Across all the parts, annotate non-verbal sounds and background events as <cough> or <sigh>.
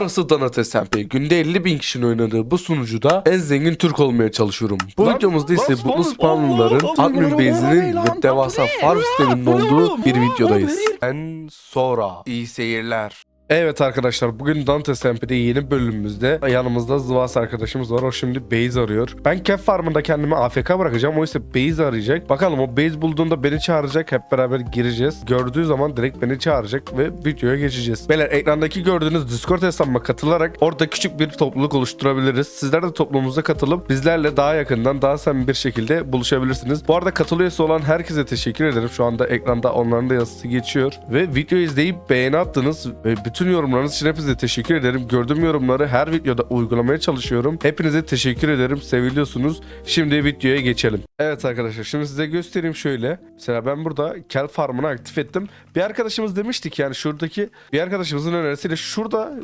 Burası Donat SMP. Günde 50 bin kişinin oynadığı bu sunucuda en zengin Türk olmaya çalışıyorum. Bu Lan- videomuzda ise bu spawn- spamlıların Allah, Allah, admin base'inin ve devasa farm sisteminin olduğu bir videodayız. En sonra iyi seyirler. Evet arkadaşlar bugün Dante SMP'de yeni bölümümüzde yanımızda Zıvas arkadaşımız var. O şimdi base arıyor. Ben Kef Farm'ında kendimi AFK bırakacağım. O ise base arayacak. Bakalım o base bulduğunda beni çağıracak. Hep beraber gireceğiz. Gördüğü zaman direkt beni çağıracak ve videoya geçeceğiz. Beyler ekrandaki gördüğünüz Discord hesabıma katılarak orada küçük bir topluluk oluşturabiliriz. Sizler de topluluğumuza katılıp bizlerle daha yakından daha samimi bir şekilde buluşabilirsiniz. Bu arada katıl olan herkese teşekkür ederim. Şu anda ekranda onların da yazısı geçiyor. Ve videoyu izleyip beğeni attınız ve bütün yorumlarınız için hepinize teşekkür ederim. Gördüğüm yorumları her videoda uygulamaya çalışıyorum. Hepinize teşekkür ederim. Seviliyorsunuz. Şimdi videoya geçelim. Evet arkadaşlar şimdi size göstereyim şöyle. Mesela ben burada kel farmını aktif ettim. Bir arkadaşımız demiştik yani şuradaki bir arkadaşımızın önerisiyle şurada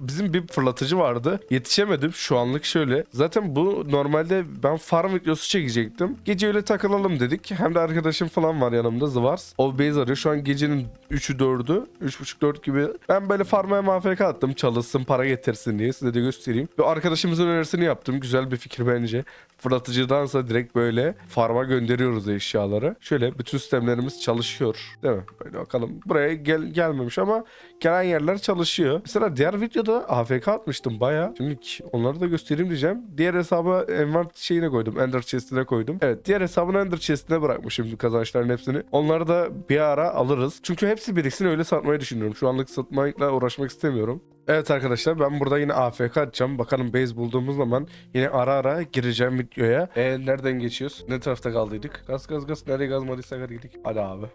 bizim bir fırlatıcı vardı. Yetişemedim şu anlık şöyle. Zaten bu normalde ben farm videosu çekecektim. Gece öyle takılalım dedik. Hem de arkadaşım falan var yanımda Zvars. O base arıyor. Şu an gecenin 3'ü 4'ü. 3.30-4 gibi. Ben böyle farmaya mafk attım. Çalışsın para getirsin diye. Size de göstereyim. Ve arkadaşımızın önerisini yaptım. Güzel bir fikir bence. Fırlatıcıdansa direkt böyle farma gönderiyoruz eşyaları. Şöyle bütün sistemlerimiz çalışıyor. Değil mi? Böyle bakalım. Buraya gel gelmemiş ama gelen yerler çalışıyor. Mesela diğer videoda AFK atmıştım baya. Şimdi onları da göstereyim diyeceğim. Diğer hesaba envant şeyine koydum. Ender chest'ine koydum. Evet diğer hesabın Ender chest'ine bırakmışım kazançların hepsini. Onları da bir ara alırız. Çünkü hepsi biriksin öyle satmayı düşünüyorum. Şu anlık satmakla uğraşmak istemiyorum. Evet arkadaşlar ben burada yine AFK atacağım. Bakalım base bulduğumuz zaman yine ara ara gireceğim videoya. E nereden geçiyoruz? Ne tarafta kaldıydık? Gaz gaz gaz. Nereye gazmadıysak hadi gidelim. Hadi abi.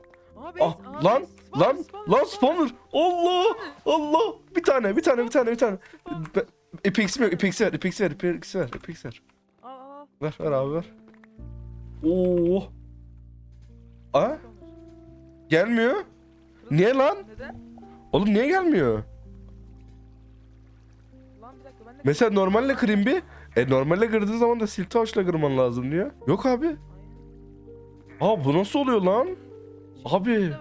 Abi, Ah lan lan lan spawner. Allah Allah. Bir tane bir tane bir tane bir tane. Epex'im yok. Epex'i ver. Epex'i ver. Epex'i ver. Epex'i ver. Ver ver abi ver. Oo. Aa gelmiyor. Niye lan? neden? Oğlum niye gelmiyor? Lan bir dakika ben de... Mesela normalle kırayım bir. E normalle kırdığı zaman da siltaşla kırman lazım diyor. Yok abi. Aa bu nasıl oluyor lan? Abi.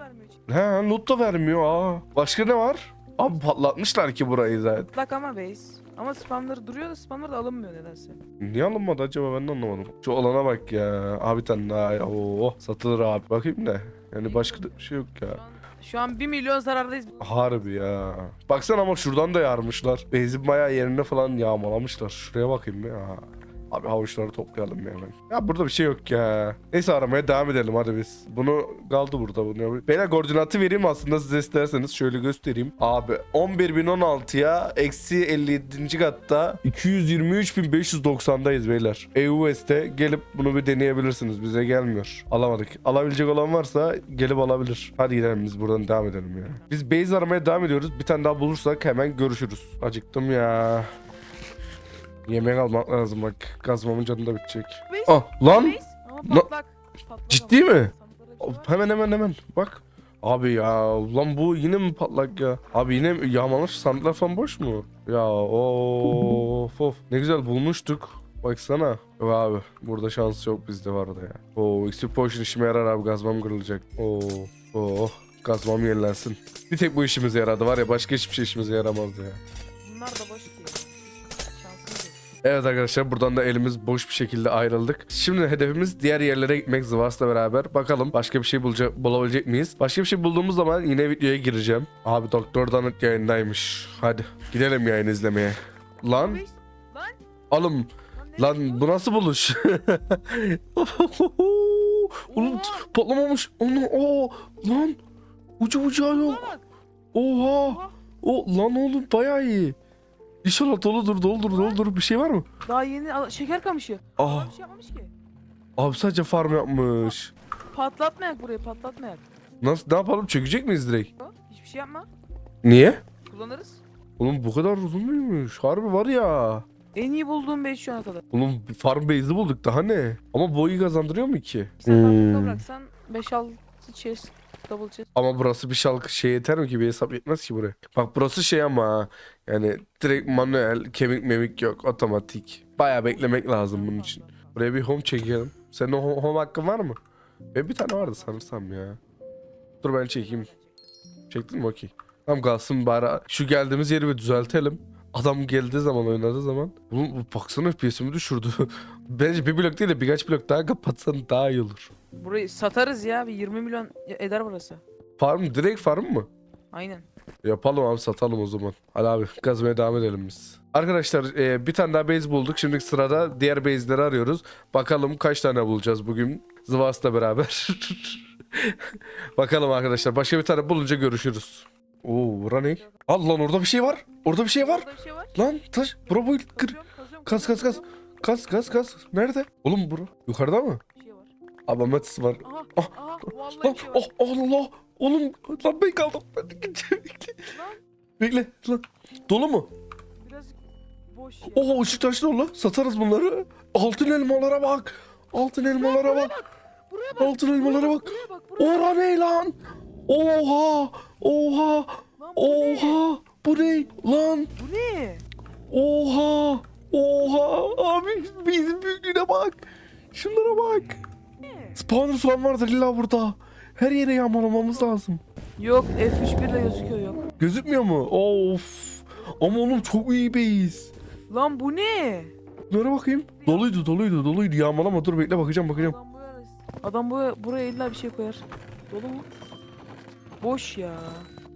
He loot da vermiyor aa. Başka ne var? Abi patlatmışlar ki burayı zaten. Bak ama base. Ama spamları duruyor da spamlar da alınmıyor nedense. Niye alınmadı acaba ben de anlamadım. Şu olana bak ya. Abi tane daha. Oo, satılır abi. Bakayım da. Yani başka da bir şey yok ya. Şu an, şu an 1 milyon zarardayız. Harbi ya. Baksana ama şuradan da yarmışlar. Benzin bayağı yerine falan yağmalamışlar. Şuraya bakayım ya. Abi havuçları toplayalım ya hemen. Ya burada bir şey yok ya. Neyse aramaya devam edelim hadi biz. Bunu kaldı burada. Bunu. Beyler koordinatı vereyim aslında size isterseniz. Şöyle göstereyim. Abi 11.016'ya eksi 57. katta 223.590'dayız beyler. EUS'te gelip bunu bir deneyebilirsiniz. Bize gelmiyor. Alamadık. Alabilecek olan varsa gelip alabilir. Hadi gidelim biz buradan devam edelim ya. Biz base aramaya devam ediyoruz. Bir tane daha bulursak hemen görüşürüz. Acıktım ya. Yemek almak lazım bak. Gazmamın canı da bitecek. Base. Ah lan. Base. Ama Na- patlak. Patlak Ciddi ama. mi? Var. Hemen hemen hemen. Bak. Abi ya lan bu yine mi patlak ya? Abi yine mi- yağmalamış sandıklar falan boş mu? Ya of of. Ne güzel bulmuştuk. Baksana. Yok abi burada şans yok bizde vardı ya. Oo XP potion işime yarar abi gazmam kırılacak. Oo. Oo. Gazmam yenilensin. Bir tek bu işimize yaradı var ya başka hiçbir şey işimize yaramazdı ya. Evet arkadaşlar buradan da elimiz boş bir şekilde ayrıldık. Şimdi hedefimiz diğer yerlere gitmek Zıvas'la beraber. Bakalım başka bir şey bulacak, bulabilecek miyiz? Başka bir şey bulduğumuz zaman yine videoya gireceğim. Abi Doktor Donut yayındaymış. Hadi gidelim yayın izlemeye. Lan Base. Lan. bu nasıl buluş? <laughs> Oğlum patlamamış. Onu o lan ucu bucağı yok. Oha. O lan oğlum bayağı iyi. İnşallah doludur doldur doldur bir şey var mı? Daha yeni al- şeker kamışı. Ah Daha bir şey yapmamış ki. abi sadece farm yapmış. Patlatmayak burayı patlatmayak. Nasıl ne yapalım çökecek miyiz direkt? Hiçbir şey yapma. Niye? Kullanırız. Oğlum bu kadar uzun muymuş? Harbi var ya. En iyi bulduğum base şu ana kadar. Oğlum farm base'i bulduk daha ne? Ama boyu kazandırıyor mu ki? Sen Hmm. hmm. bıraksan 5-6 chest, double. Ama burası bir şalkı şey yeter mi ki bir hesap yetmez ki buraya. Bak burası şey ama yani direkt manuel kemik memik yok otomatik. Baya beklemek lazım bunun için. Buraya bir home çekelim. Senin o ho- home hakkın var mı? Benim bir tane vardı sanırsam ya. Dur ben çekeyim. Çektin mi? Okey. Tamam kalsın bari. Şu geldiğimiz yeri bir düzeltelim. Adam geldiği zaman oynadığı zaman. Oğlum bu baksana FPS'imi düşürdü. <laughs> Bence bir blok değil de birkaç blok daha kapatsan daha iyi olur. Burayı satarız ya. Bir 20 milyon eder burası. Farm direkt farm mı? Aynen. Yapalım abi satalım o zaman. Hadi abi kazmaya devam edelim biz. Arkadaşlar e, bir tane daha base bulduk. Şimdi sırada diğer base'leri arıyoruz. Bakalım kaç tane bulacağız bugün Zvas'la beraber. <laughs> Bakalım arkadaşlar. Başka bir tane bulunca görüşürüz. Oo bura ne? Al lan orada bir şey var. Orada bir şey var. Bir şey var. Lan taş. Bura bu. Kır. Kas kas. kazıyorum. Kas kas kas. Nerede? Oğlum bura. Yukarıda mı? Bir şey var. Aha, Ah, aha, vallahi Lan bir şey var. oh Allah. Oğlum lan ben kaldım. Ben de gideceğim. Bekle. Lan Bekle. Lan. Dolu mu? birazcık boş ya. Oho ışık taşlı oğlum. Satarız bunları. Altın elmalara bak. Altın elmalara bak. Buraya bak. Altın elmalara bak. Buraya bak. Buraya. Ora ne lan? Oha. Oha. Lan bu ne? Oha. Bu ne lan? Bu ne? Oha. Oha. Abi bizim büyüklüğüne bak. Şunlara bak. Ne? Spawner falan vardır illa burada. Her yere yağmalamamız lazım. Yok F3 ile gözüküyor yok. Gözükmüyor mu? Of. Ama oğlum çok iyi beyiz. Lan bu ne? Bunlara bakayım. Doluydu doluydu doluydu. Yağmalama dur bekle bakacağım bakacağım. Adam buraya, adam buraya, buraya illa bir şey koyar. Dolu mu? Boş ya.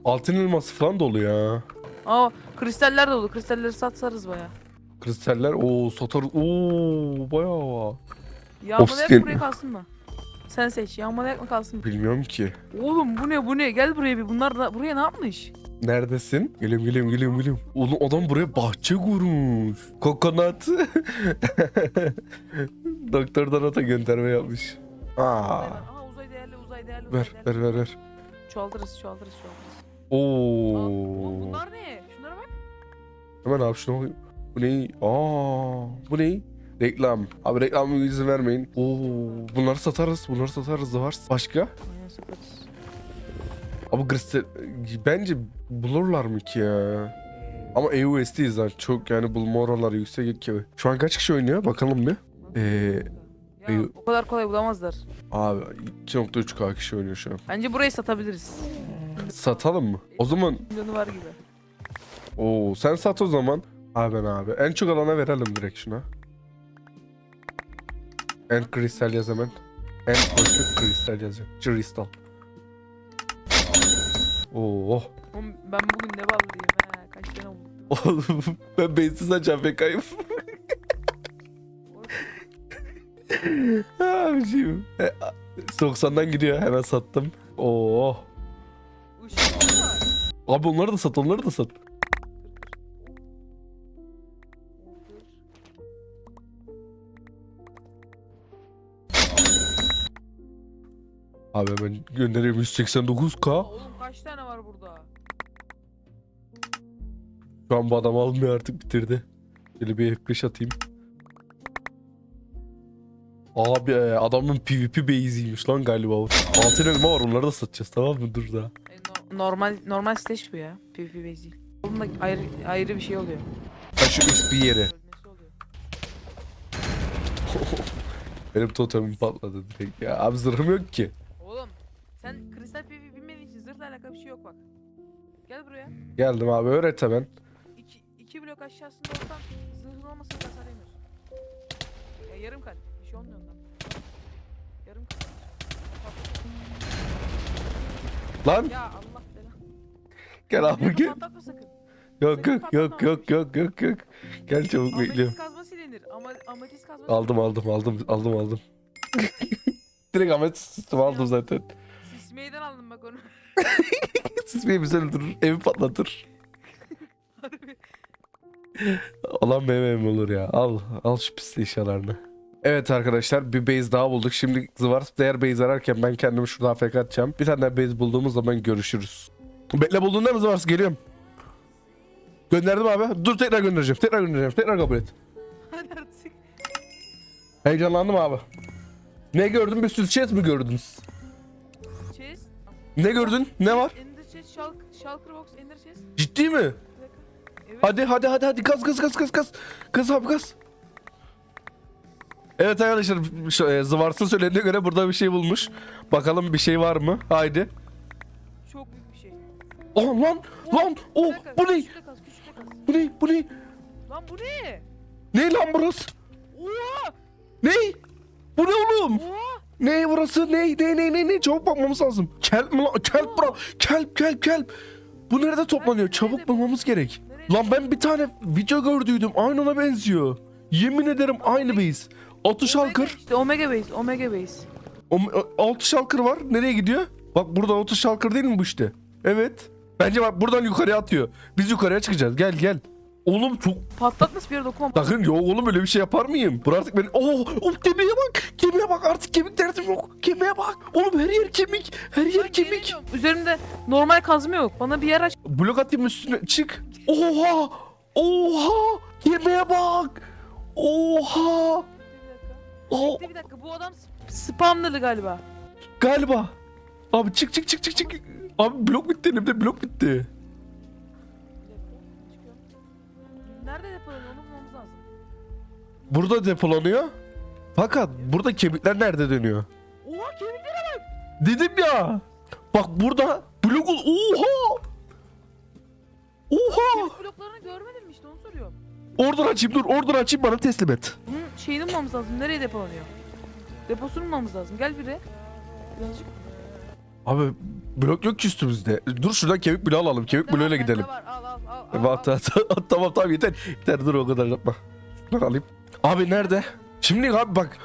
Altın elması falan dolu ya. Aa kristaller dolu. Kristalleri satsarız baya. Kristaller o satar o bayağı. Obsidian. mı buraya kalsın mı? Sen seç. Yağmalayak mı kalsın? Bilmiyorum ki. Oğlum bu ne bu ne? Gel buraya bir. Bunlar da buraya ne yapmış? Neredesin? Geliyorum geliyorum geliyorum geliyorum. Oğlum adam buraya bahçe kurmuş. Kokonat. <laughs> Doktordan ata gönderme yapmış. Aa. Aha uzay değerli uzay değerli. Ver uzay değerli. ver ver ver. Çoğaltırız çoğaltırız çoğaltırız. Aa, Oo. oğlum bunlar ne? Şunlara bak. Hemen abi şuna bakayım. Bu ne? Aa, bu ne? Reklam. Abi reklam izin vermeyin. Oo, bunları satarız. Bunları satarız. Var. Başka? Aynen satarız. Abi kristal bence bulurlar mı ki ya? Ama EUS'deyiz lan. Çok yani bulma oraları yüksek ki. Şu an kaç kişi oynuyor? Bakalım bir. Ee, Ya o kadar kolay bulamazlar. Abi 2.3K kişi oynuyor şu an. Bence burayı satabiliriz. Satalım mı? O zaman Milyonu var gibi. Oo sen sat o zaman. Abi ben abi. En çok alana verelim direkt şuna. En kristal yaz hemen. En koşuk kristal yazacağım. Kristal. Oo. Oğlum ben bugün ne ballıyım he. Kaç tane oldu? Oğlum ben bensiz açacağım be kayıp. Abiciğim. E, a- 90'dan gidiyor hemen sattım. Oo. Abi onları da sat onları da sat. Abi hemen gönderiyorum 189k. Oğlum kaç tane var burada? Şu an bu adam almıyor artık bitirdi. Şöyle bir F5 atayım. Abi e, adamın PvP base'iymiş lan galiba. Altın elma var onları da satacağız tamam mı? Dur daha. E, no- normal normal stage bu ya. PvP base değil. Oğlum da ayrı, ayrı bir şey oluyor. Ha şu XP yeri. <laughs> Benim totemim patladı direkt ya. Abi zırhım yok ki. Sen kristal PvP bilmediğin için zırhla alakalı bir şey yok bak. Gel buraya. Geldim abi öğret hemen. İki, iki blok aşağısında olsan zırhın olmasa da hasar yemiyorsun. Ya yarım kalp. Bir şey olmuyor ondan. Yarım kalp. Lan Ya Allah belanı. gel abi gel. patlatma sakın. Yok yok yok yok yok yok yok. Gel çabuk bekliyorum. Ametist kazma silinir. Ama ametist kazma Aldım aldım aldım aldım aldım. <laughs> Direkt Ahmet sistemi aldım zaten. Sismeyden aldım bak onu. Siz beni bizi öldürür, evi patlatır. <laughs> Harbi. Olan benim evim olur ya. Al, al şu pis eşyalarını. Evet arkadaşlar bir base daha bulduk. Şimdi Zıvart diğer base ararken ben kendimi şurada AFK atacağım. Bir tane daha base bulduğumuz zaman görüşürüz. Bekle buldun değil mi Zıvart? Geliyorum. Gönderdim abi. Dur tekrar göndereceğim. Tekrar göndereceğim. Tekrar kabul et. Hadi artık. Heyecanlandım abi. Ne gördün? Bir sürü chest mi gördünüz? Ne gördün? Ne var? Ender chest, shulk, shulker box, ender chest. Ciddi mi? Evet. Hadi hadi hadi hadi gaz gaz gaz gaz gaz. Gaz abi gaz. Evet arkadaşlar şu, e, Zıvars'ın söylediğine göre burada bir şey bulmuş. Bakalım bir şey var mı? Haydi. Çok büyük bir şey. Oh lan lan oh bu ne? Kaz, kaz. Bu ne? Bu ne? Lan bu ne? Ne lan burası? Oha! Ne? Bu ne oğlum? Oha! Ne burası? Ne? Ne? Ne? Ne? Ne? Çabuk bakmamız lazım. Kelp mi lan? Kelp bro. Kelp, kelp, kelp. Bu nerede toplanıyor? Çabuk bulmamız gerek. Lan ben bir tane video gördüydüm. Aynı ona benziyor. Yemin ederim aynı base. Altı şalkır. İşte Omega Base, Omega Base. O- altı şalkır var. Nereye gidiyor? Bak burada altı şalkır değil mi bu işte? Evet. Bence bak buradan yukarıya atıyor. Biz yukarıya çıkacağız. Gel gel. Oğlum çok Patlatması bir yere dokunma. Sakın yok oğlum öyle bir şey yapar mıyım? Burası artık benim... Oh, oh gemiye bak. Gemiye bak artık kemik derdim yok. Gemiye bak. Oğlum her yer kemik. Her yer kemik. Üzerimde normal kazma yok. Bana bir yer aç. Blok atayım üstüne çık. Oha. Oha. Gemiye bak. Oha. Bir dakika. Oh, Bekle bir dakika. Bu adam sp- spamladı galiba. galiba. Abi çık çık çık çık çık. Abi blok bitti elimde blok bitti. Burada depolanıyor. Fakat burada kemikler nerede dönüyor? Oha kemikleri Dedim ya. Bak burada blok... Oha. Oha. kemik bloklarını görmedim mi işte onu soruyorum. Oradan açayım dur oradan açayım bana teslim et. Bunun şeyini bulmamız lazım. Nereye depolanıyor? Deposunu bulmamız lazım. Gel biri. Birazcık. Abi blok yok ki üstümüzde. Dur şuradan kemik bloğu alalım. Kemik Tamam, bloğuyla bende gidelim. Var. Al al al. al, Bak, al. tamam, <laughs> tamam tamam yeter. Yeter dur o kadar yapma. Şunları alayım. Abi nerede? Şimdi abi bak.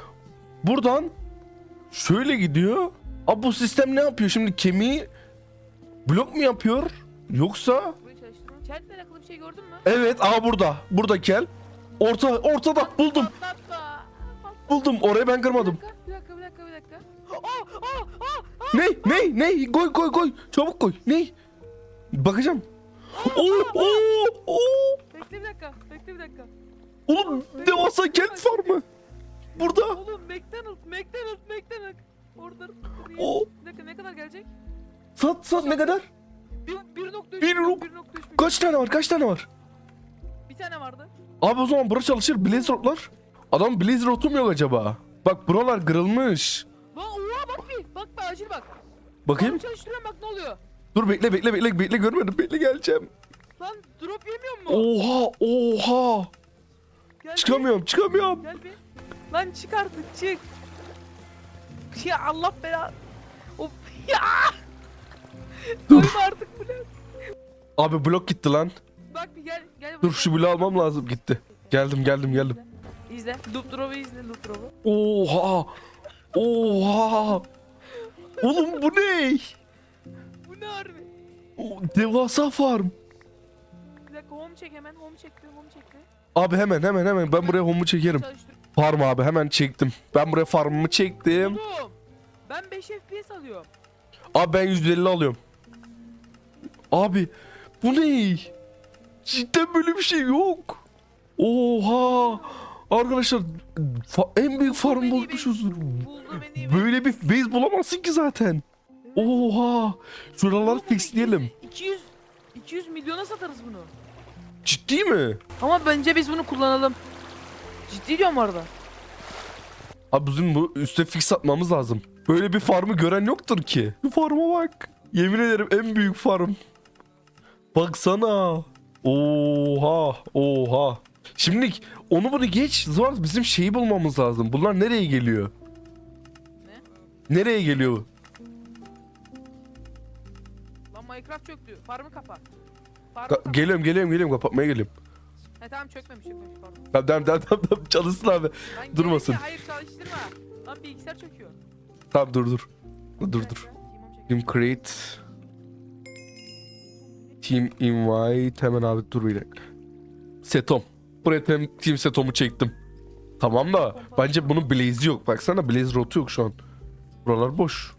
Buradan şöyle gidiyor. Abi bu sistem ne yapıyor? Şimdi kemiği blok mu yapıyor? Yoksa. Çelple alakalı bir şey gördün mü? evet aa burada. Burada kel. Orta ortada buldum. Patlatma. Buldum. Orayı ben Bir kırmadım. dakika, bir dakika, bir dakika, bir dakika. Aa, aa, aa, aa. Ne? Ne? Ne? Koy koy koy. Çabuk koy. Ne? Bakacağım. Oo, oo, oo. Bekle bir dakika, bekle bir dakika. Oğlum devasa kent farmı. Burada. Oğlum McDonald's, McDonald's, McDonald's. Orada. O Bir dakika ne kadar gelecek? sat sat ne kadar? 1.3 Bir nok- 1.3 milyon. Kaç tane var? Kaç tane var? Bir tane vardı. Abi o zaman bura çalışır. Blizzard'lar. Adam Blizzard mu yok acaba? Bak buralar kırılmış. Oha bak bir. Bak bir acil bak. Bakayım. Onu çalıştırıyorum bak ne oluyor. Dur bekle bekle bekle bekle görmedim. Bekle geleceğim. Lan drop yemiyor mu? Oha oha. Gel Çıkamıyorum çıkamıyorum. Gel bir. Lan çık artık çık. Ya Allah bela. Of ya. Dur. Artık ne? Abi blok gitti lan. Bak bir gel gel. Dur şu bloğu almam lazım gitti. Geldim geldim geldim. İzle. Loop drop'u izle loop drop'u. Oha. Oha. Oğlum bu ne? Bu ne harbi? O, devasa farm. Bir dakika home çek hemen home çekti home çekti. Abi hemen hemen hemen ben buraya home'u çekerim. Çalıştır. Farm abi hemen çektim. Ben buraya farmımı çektim. Oğlum. Ben 5 FPS alıyorum. Abi ben 150 alıyorum. Abi bu ne? Cidden böyle bir şey yok. Oha. Arkadaşlar fa- en büyük farm Beni bulmuşuz. Buldum. Böyle bir base bulamazsın ki zaten. Oha. Şuraları fixleyelim. 200 200 milyona satarız bunu. Ciddi mi? Ama bence biz bunu kullanalım. Ciddi diyorum orada. Abi bizim bu üste fix atmamız lazım. Böyle bir farmı gören yoktur ki. Bu farma bak. Yemin ederim en büyük farm. Baksana. Oha. Oha. Şimdi onu bunu geç. Zor bizim şeyi bulmamız lazım. Bunlar nereye geliyor? Ne? Nereye geliyor? Lan Minecraft çöktü. Farmı kapa. Ka- geliyorum geliyorum geliyorum kapatmaya geliyorum. He tamam çökmemiş çökmemiş pardon. Tamam tamam tamam tamam, tamam. çalışsın abi. Lan Durmasın. Hayır çalıştırma. Lan bilgisayar çöküyor. Tamam dur dur. Dur dur. Team create. Team invite. Hemen abi dur bir dakika. Setom. Buraya tem, team setom'u çektim. Tamam da bence bunun blaze'i yok. Baksana blaze rotu yok şu an. Buralar boş.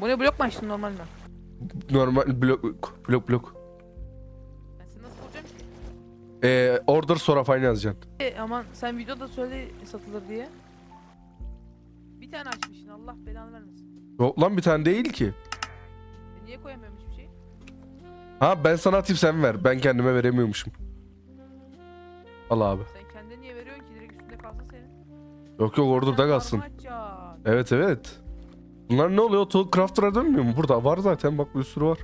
Bu ne blok mu açtın normal mi? Normal blok blok blok. Ee, order sonra fine yazacaksın. E, aman sen videoda söyle satılır diye. Bir tane açmışsın Allah belanı vermesin. Yok lan bir tane değil ki. E, niye koyamıyorum hiçbir şey? Ha ben sana atayım sen ver. Ben kendime veremiyormuşum. Al abi. Sen kendine niye veriyorsun ki direkt üstünde kalsın senin? Yok yok order'da Sen kalsın. açacaksın. Evet evet. Bunlar ne oluyor? Tool Crafter'a dönmüyor mu? Burada var zaten bak bir sürü var.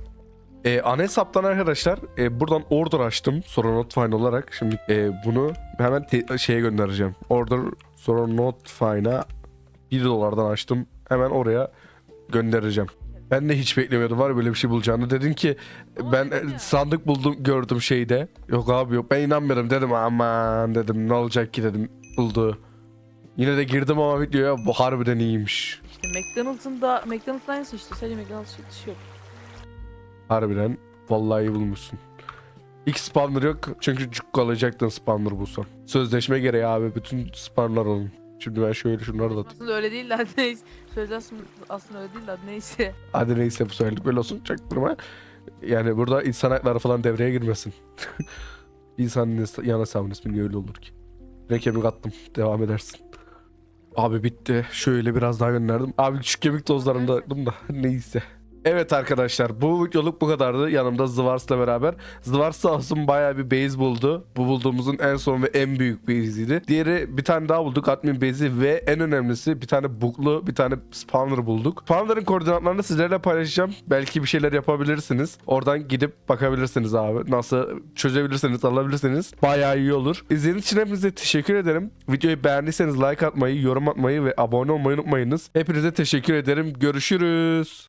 E, ana hesaptan arkadaşlar e, buradan order açtım. Sonra not fine olarak. Şimdi e, bunu hemen şeye göndereceğim. Order sonra not fine'a 1 dolardan açtım. Hemen oraya göndereceğim. Ben de hiç beklemiyordum var böyle bir şey bulacağını. Dedin ki ben e, sandık buldum gördüm şeyde. Yok abi yok ben inanmıyorum dedim aman dedim ne olacak ki dedim buldu. Yine de girdim ama videoya bu harbiden iyiymiş. İşte McDonald's'ın da McDonald's'ın aynısı işte. Sadece McDonald's dışı yok. Harbiden vallahi iyi bulmuşsun. İlk spawner yok çünkü cuk alacaktın spawner bulsan. Sözleşme gereği abi bütün spawnerlar olun. Şimdi ben şöyle şunları da atayım. Aslında öyle değil de hadi neyse. Sözde aslında, aslında öyle değil de hadi neyse. Hadi neyse bu seferlik böyle olsun çaktırma. Yani burada insan hakları falan devreye girmesin. <laughs> İnsanın yan hesabının ismi niye öyle olur ki? Ne kemik attım. Devam edersin. Abi bitti. Şöyle biraz daha gönderdim. Abi küçük kemik tozlarını da attım da <laughs> neyse. Evet arkadaşlar bu videoluk bu kadardı. Yanımda Zvars'la beraber. Zvars sağ olsun bayağı bir base buldu. Bu bulduğumuzun en son ve en büyük base'iydi. Diğeri bir tane daha bulduk admin base'i ve en önemlisi bir tane buklu bir tane spawner bulduk. Spawner'ın koordinatlarını sizlerle paylaşacağım. Belki bir şeyler yapabilirsiniz. Oradan gidip bakabilirsiniz abi. Nasıl çözebilirsiniz alabilirsiniz. Bayağı iyi olur. İzlediğiniz için hepinize teşekkür ederim. Videoyu beğendiyseniz like atmayı, yorum atmayı ve abone olmayı unutmayınız. Hepinize teşekkür ederim. Görüşürüz.